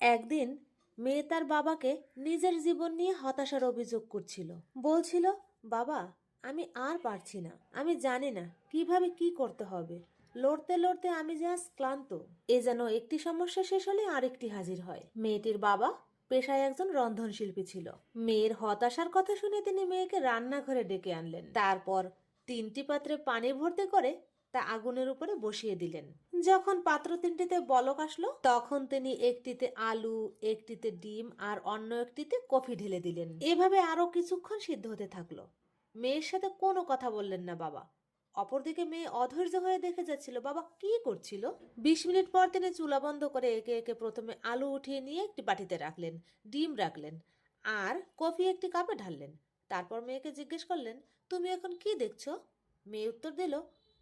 একদিন মেয়ে তার বাবাকে নিজের জীবন নিয়ে হতাশার অভিযোগ করছিল। বলছিল, বাবা, আমি আর পারছি না। আমি জানি না কীভাবে কি করতে হবে। লড়তে লড়তে আমি যে আজ ক্লান্ত। এ যেন একটি সমস্যা শেষ হলে আরেকটি হাজির হয়। মেয়েটির বাবা পেশায় একজন রন্ধনশিল্পী ছিল। মেয়ের হতাশার কথা শুনে তিনি মেয়েকে রান্নাঘরে ডেকে আনলেন। তারপর তিনটি পাত্রে পানি ভর্তি করে তা আগুনের উপরে বসিয়ে দিলেন। যখন পাত্র তিনটিতে বলক আসলো, তখন তিনি একটিতে আলু, একটিতে ডিম আর অন্য একটিতে কফি ঢেলে দিলেন। এভাবে আরও কিছুক্ষণ সিদ্ধ হতে থাকল। মেয়ের সাথে কোনো কথা বললেন না বাবা। অপরদিকে মেয়ে অধৈর্য হয়ে দেখে যাচ্ছিল, বাবা, কি করছিল? বিশ মিনিট পর তিনি চুলা বন্ধ করে একে একে প্রথমে আলু উঠিয়ে নিয়ে একটি বাটিতে রাখলেন, ডিম রাখলেন আর কফি একটি কাপে ঢাললেন। তারপর মেয়েকে জিজ্ঞেস করলেন, তুমি এখন কি দেখছ? মেয়ে উত্তর দিল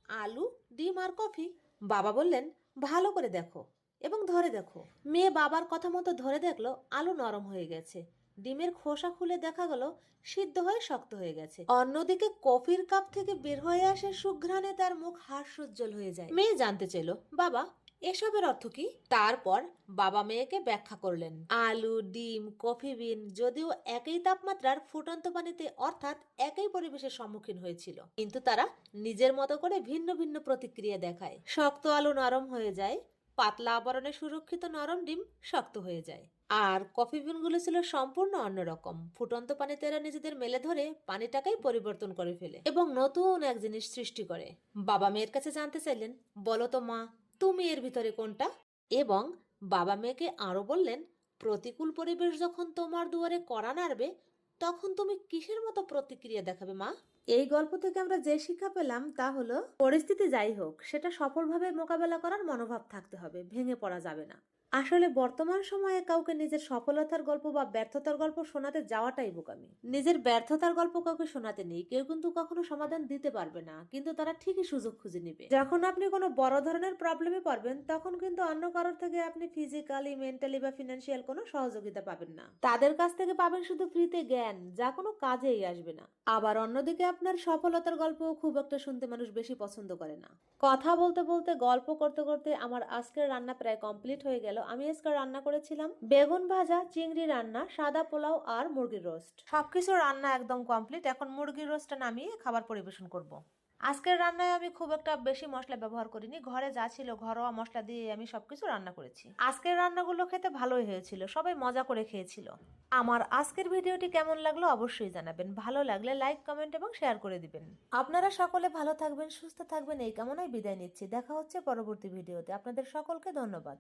আলু, ডিম আর কফি। বাবা বললেন, ভালো করে দেখো এবং ধরে দেখো। মেয়ে বাবার কথা মতো ধরে দেখল, আলু নরম হয়ে গেছে। ডিমের খোসা খুলে দেখা গেল, সিদ্ধ হয়ে শক্ত হয়ে গেছে। অন্যদিকে কফির কাপ থেকে বের হয়ে আসে সুঘ্রাণে, তার মুখ হাস্যোজ্জ্বল হয়ে যায়। মেয়ে জানতে চাইল, বাবা এসবের অর্থ কি? তারপর বাবা মেয়েকে ব্যাখ্যা করলেন। আলু, ডিম, কফি বিন যদিও একই তাপমাত্রার ফুটন্ত পানিতে অর্থাৎ একই পরিবেশের সম্মুখীন হয়েছিল। কিন্তু তারা নিজের মতো করে ভিন্ন ভিন্ন প্রতিক্রিয়া দেখায়। শক্ত আলু নরম হয়ে যায়, পাতলা আবরণে সুরক্ষিত নরম ডিম শক্ত হয়ে যায়। আর কফি বিনগুলো ছিল সম্পূর্ণ অন্যরকম। ফুটন্ত পানিতে এরা নিজেদের মেলে ধরে পানিটাকেই পরিবর্তন করে ফেলে এবং নতুন এক জিনিস সৃষ্টি করে। বাবা মেয়ের কাছে জানতে চাইলেন, বলো তো মা তুমি এর ভিতরে কোনটা? এবং বাবা মেয়েকে আরও বললেন, প্রতিকূল পরিবেশ যখন তোমার দুয়ারে করা নাড়বে, তখন তুমি কিসের মতো প্রতিক্রিয়া দেখাবে, মা? এই গল্প থেকে আমরা যে শিক্ষা পেলাম তা হলো, পরিস্থিতি যাই হোক, সেটা সফলভাবে মোকাবেলা করার মনোভাব থাকতে হবে, ভেঙে পড়া যাবে না। আসলে বর্তমান সময়ে কাউকে নিজের সফলতার গল্প বা ব্যর্থতার গল্প শোনাতে যাওয়াটাই বোকামি। নিজের ব্যর্থতার গল্প কাউকে শোনাতে নেই, কেউ কিন্তু কখনো সমাধান দিতে পারবে না, কিন্তু তারা ঠিকই সুযোগ খুঁজে নেবে। যখন আপনি কোনো বড় ধরনের প্রবলেমে পড়বেন, তখন কিন্তু অন্য কারোর থেকে আপনি ফিজিক্যালি মেন্টালি বা ফিনান্সিয়াল কোনো সহযোগিতা পাবেন না। তাদের কাছ থেকে পাবেন শুধু ফ্রিতে জ্ঞান, যা কোনো কাজেই আসবে না। আবার অন্যদিকে আপনার সফলতার গল্প খুব একটা শুনতে মানুষ বেশি পছন্দ করে না। কথা বলতে বলতে, গল্প করতে করতে আমার আজকের রান্না প্রায় কমপ্লিট হয়ে গেল আমি আজকে রান্না করেছিলাম বেগুন ভাজা, চিংড়ি রান্না, সাদা পোলাও আর মুরগির রোস্ট। সবকিছু রান্না একদম কমপ্লিট এখন মুরগির রোস্টটা নামিয়ে খাবার পরিবেশন করব। আজকের রান্নায় আমি খুব একটা বেশি মশলা ব্যবহার করিনি। ঘরে যা ছিল ঘরোয়া মশলা দিয়ে আমি সবকিছু রান্না করেছি। আজকের রান্নাগুলো খেতে ভালোই হয়েছিল। সবাই মজা করে খেয়েছিল। আমার আজকের ভিডিওটি কেমন লাগল অবশ্যই জানাবেন। ভালো লাগলে লাইক কমেন্ট এবং শেয়ার করে দিবেন। আপনারা সকলে ভালো থাকবেন, সুস্থ থাকবেন। এই কামনায় বিদায় নিচ্ছি। দেখা হচ্ছে পরবর্তী ভিডিওতে। আপনাদের সকলকে ধন্যবাদ।